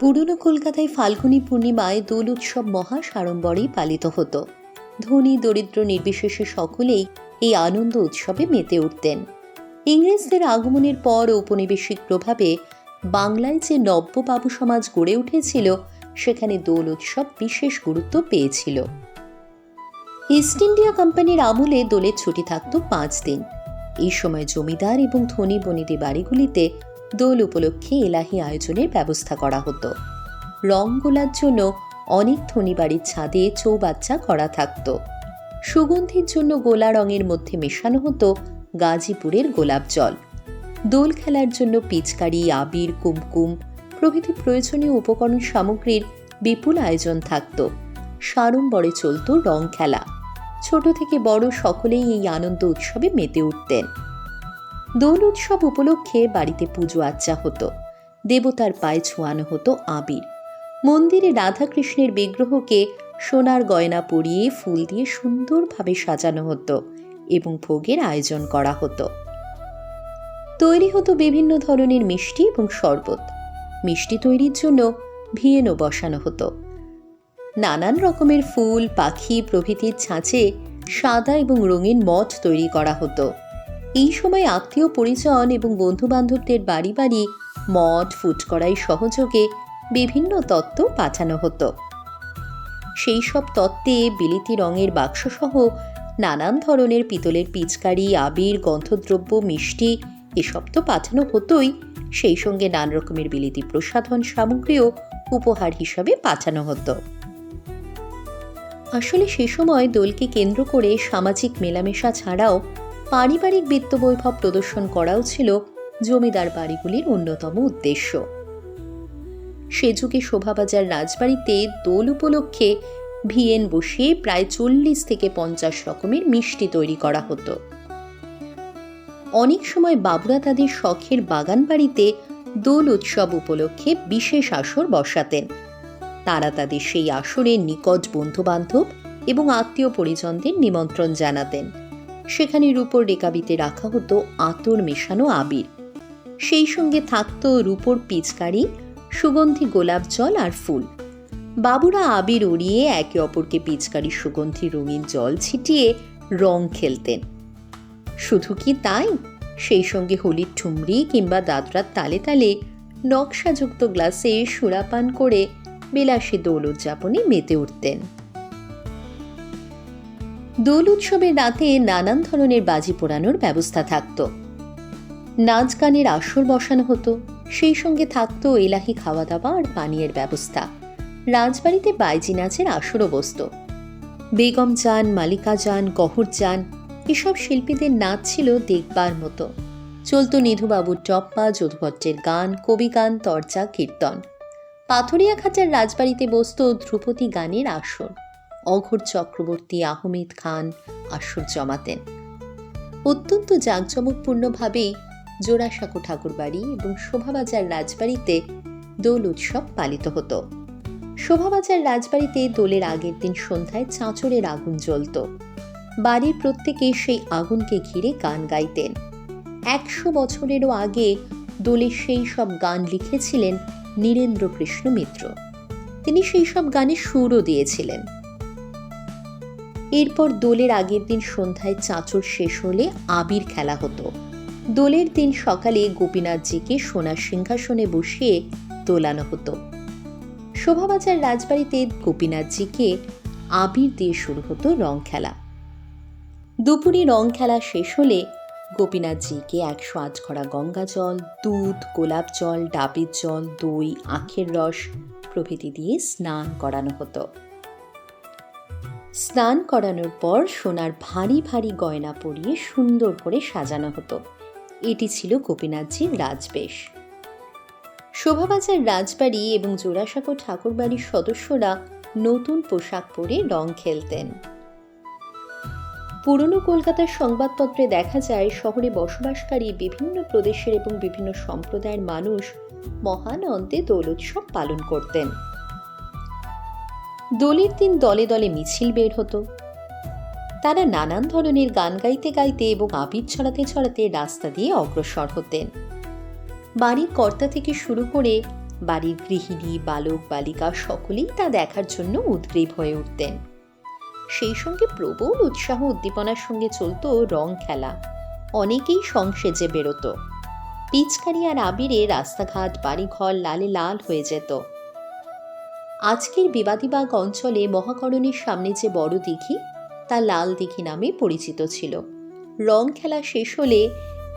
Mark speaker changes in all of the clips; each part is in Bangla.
Speaker 1: পুরনো কলকাতায় ফাল্গুনী পূর্ণিমায় দোল উৎসব মহা সাড়ম্বরেই পালিত হতো। ধনী, দরিদ্র, নির্বিশেষে সকলেই এই আনন্দ উৎসবে মেতে উঠতেন। ইংরেজদের আগমনের পর ঔপনিবেশিক প্রভাবে বাংলায় যে নব্য বাবু সমাজ গড়ে উঠেছিল, সেখানে দোল উৎসব বিশেষ গুরুত্ব পেয়েছিল। ইস্ট ইন্ডিয়া কোম্পানির আমলে দোলের ছুটি থাকত পাঁচ দিন। এই সময় জমিদার এবং ধনী বনিদি বাড়িগুলিতে দোল উপলক্ষে এলাহি আয়োজনের ব্যবস্থা করা হতো। রং গোলার জন্য অনেক ধনী বাড়ির ছাদে চৌবাচ্চা করা থাকতো। সুগন্ধির জন্য গোলা রঙের মধ্যে মেশানো হতো গাজীপুরের গোলাপ জল। দোল খেলার জন্য পিচকারি, আবির, কুমকুম প্রভৃতি প্রয়োজনীয় উপকরণ সামগ্রীর বিপুল আয়োজন থাকত। সাড়ম্বরে চলত রং খেলা। ছোট থেকে বড় সকলেই এই আনন্দ উৎসবে মেতে উঠতেন। দোল উৎসব উপলক্ষে বাড়িতে পুজো আচ্চা হতো। দেবতার পায়ে ছোঁয়ানো হতো আবির। মন্দিরে রাধাকৃষ্ণের বিগ্রহকে সোনার গয়না পরিয়ে ফুল দিয়ে সুন্দরভাবে সাজানো হতো এবং ভোগের আয়োজন করা হতো। তৈরি হতো বিভিন্ন ধরনের মিষ্টি এবং শরবত। মিষ্টি তৈরির জন্য ভিয়েনও বসানো হতো। নানান রকমের ফুল, পাখি প্রভৃতির ছাঁচে সাদা এবং রঙিন মঠ তৈরি করা হতো। এই সময় আত্মীয় পরিজন এবং বন্ধুবান্ধবদের বাড়ি বাড়ি মঠ ফুটকড়াই সহযোগে বিভিন্ন তত্ত্ব পাঠানো হতো। সেই সব তত্ত্বে বিলিতি রঙের বাক্সসহ নানান ধরনের পিতলের পিচকারি, আবির, গন্ধদ্রব্য, মিষ্টি এসব তো পাঠানো হতোই। সেই সঙ্গে নানা রকমের বিলিতি প্রসাধন সামগ্রীও উপহার হিসাবে পাঠানো হতো। আসলে সে সময় দোলকে কেন্দ্র করে সামাজিক মেলামেশা ছাড়াও পারিবারিক বিত্ত বৈভব প্রদর্শন করাও ছিল জমিদার বাড়িগুলির অন্যতম উদ্দেশ্য। সে যুগে শোভাবাজার রাজবাড়িতে দোল উপলক্ষে ভিয়েন বসিয়ে প্রায় চল্লিশ থেকে পঞ্চাশ রকমের মিষ্টি তৈরি করা হতো। অনেক সময় বাবুরা তাদের শখের বাগান বাড়িতে দোল উৎসব উপলক্ষে বিশেষ আসর বসাতেন। তারা তাদের সেই আসরে নিকট বন্ধুবান্ধব এবং আত্মীয় পরিজনদের নিমন্ত্রণ জানাতেন। সেখানে রূপর রেকাবিতে রাখা হতো আতর মেশানো আবির। সেই সঙ্গে থাকত রূপর পিচকারি, সুগন্ধি গোলাপ জল আর ফুল। বাবুরা আবির উড়িয়ে একে অপরকে পিচকারি, সুগন্ধি, রঙিন জল ছিটিয়ে রং খেলতেন। শুধু কি তাই? সেই সঙ্গে হোলির ঠুমরি কিংবা দাদরার তালে তালে নকশাযুক্ত গ্লাসে সুরাপান করে বিলাসী দোল উদযাপনে মেতে উঠতেন। দোল উৎসবের রাতে নানান ধরনের বাজি পোড়ানোর ব্যবস্থা থাকত। নাচ গানের আসর বসানো হতো, সেই সঙ্গে থাকতো এলাহি খাওয়া দাওয়া আর পানীয়ের ব্যবস্থা। রাজবাড়িতে বাইজি নাচের আসরও বসত। বেগম চান মালিকা যান, গহর যান, এসব শিল্পীদের নাচ ছিল দেখবার মতো। চলতো নিধুবাবুর টপ্পা, যদুভট্টের গান, কবি গান তর্জা কীর্তন। পাথরিয়া খাঁচার রাজবাড়িতে বসত ধ্রুপদী গানের আসর। অঘোর চক্রবর্তী আহমেদ খান, আসর জমাতেন। অত্যন্ত জাঁকজমকপূর্ণভাবেই জোড়াসাঁকো ঠাকুরবাড়ি এবং শোভাবাজার রাজবাড়িতে দোল উৎসব পালিত হতো। শোভাবাজার রাজবাড়িতে দোলের আগের দিন সন্ধ্যায় চাঁচরের আগুন জ্বলত। বাড়ির প্রত্যেকে সেই আগুনকে ঘিরে গান গাইতেন। একশো বছরেরও আগে দোলের সেই সব গান লিখেছিলেন নীরেন্দ্র কৃষ্ণ মিত্র। তিনি সেই সব গানে সুরও দিয়েছিলেন। এরপর দোলের আগের দিন সন্ধ্যায় চাঁচর শেষ হলে আবির খেলা হতো। দোলের দিন সকালে গোপীনাথজিকে সোনার সিংহাসনে বসিয়ে দোলানো হতো। শোভাবাজার রাজবাড়িতে গোপীনাথজিকে আবির দিয়ে শুরু হতো রং খেলা। দুপুরে রং খেলা শেষ হলে গোপীনাথজিকে একশো আজ করা গঙ্গা জল, দুধ, গোলাপ জল, ডাবের জল, দই, আখের রস প্রভৃতি দিয়ে স্নান করানো হতো। স্নান করানোর পর সোনার ভারী ভারী গয়না পরিয়ে সুন্দর করে সাজানো হতো। এটি ছিল গোপীনাথজির রাজবেশ। শোভাবাজার রাজবাড়ি এবং জোড়াসাঁকো ঠাকুরবাড়ির সদস্যরা নতুন পোশাক পরে রং খেলতেন। পুরনো কলকাতার সংবাদপত্রে দেখা যায়, শহরে বসবাসকারী বিভিন্ন প্রদেশের এবং বিভিন্ন সম্প্রদায়ের মানুষ মহানন্দে দোল উৎসব পালন করতেন। দোলের দিন দলে দলে মিছিল বের হতো। তারা নানান ধরনের গান গাইতে গাইতে এবং আবির ছড়াতে ছড়াতে রাস্তা দিয়ে অগ্রসর হতেন। বাড়ির কর্তা থেকে শুরু করে বাড়ির গৃহিণী, বালক, বালিকা সকলেই তা দেখার জন্য উদ্গ্রীব হয়ে উঠতেন। সেই সঙ্গে প্রবল উৎসাহ উদ্দীপনার সঙ্গে চলত রং খেলা। অনেকেই সংসেজে বেরোতো। পিচকারি আর আবিরে রাস্তাঘাট, বাড়িঘর লালে লাল হয়ে যেত। আজকের বিবাদীবাগ অঞ্চলে মহাকরণের সামনে যে বড় দিঘি, তা লাল দিঘি নামে পরিচিত ছিল। রং খেলা শেষ হলে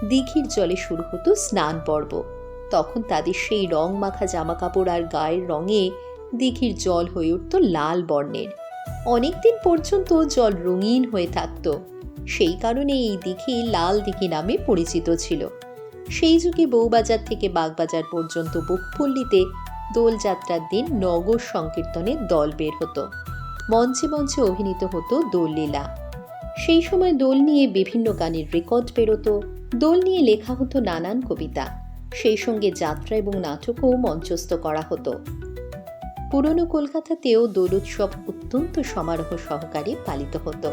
Speaker 1: দিঘির জলে শুরু হতো স্নান পর্ব। তখন তাদের সেই রং মাখা জামাকাপড় আর গায়ের রঙে দিঘির জল হয়ে উঠত লাল বর্ণের। অনেকদিন পর্যন্ত জল রঙিন হয়ে থাকত। সেই কারণে এই দিঘি লাল দিঘি নামে পরিচিত ছিল। সেই যুগে বউবাজার থেকে বাগবাজার পর্যন্ত বুকপল্লীতে দোলযাত্রার দিন নগর সংকীর্তনের দল বের হতো। মঞ্চে মঞ্চে অভিনীত হতো দোললীলা। সেই সময় দোল নিয়ে বিভিন্ন গানের রেকর্ড বেরোতো। দোল নিয়ে লেখা হতো নানান কবিতা। সেই সঙ্গে যাত্রা এবং নাটকও মঞ্চস্থ করা হতো। পুরনো কলকাতাতেও দোল উৎসব অত্যন্ত সমারোহ সহকারে পালিত হতো।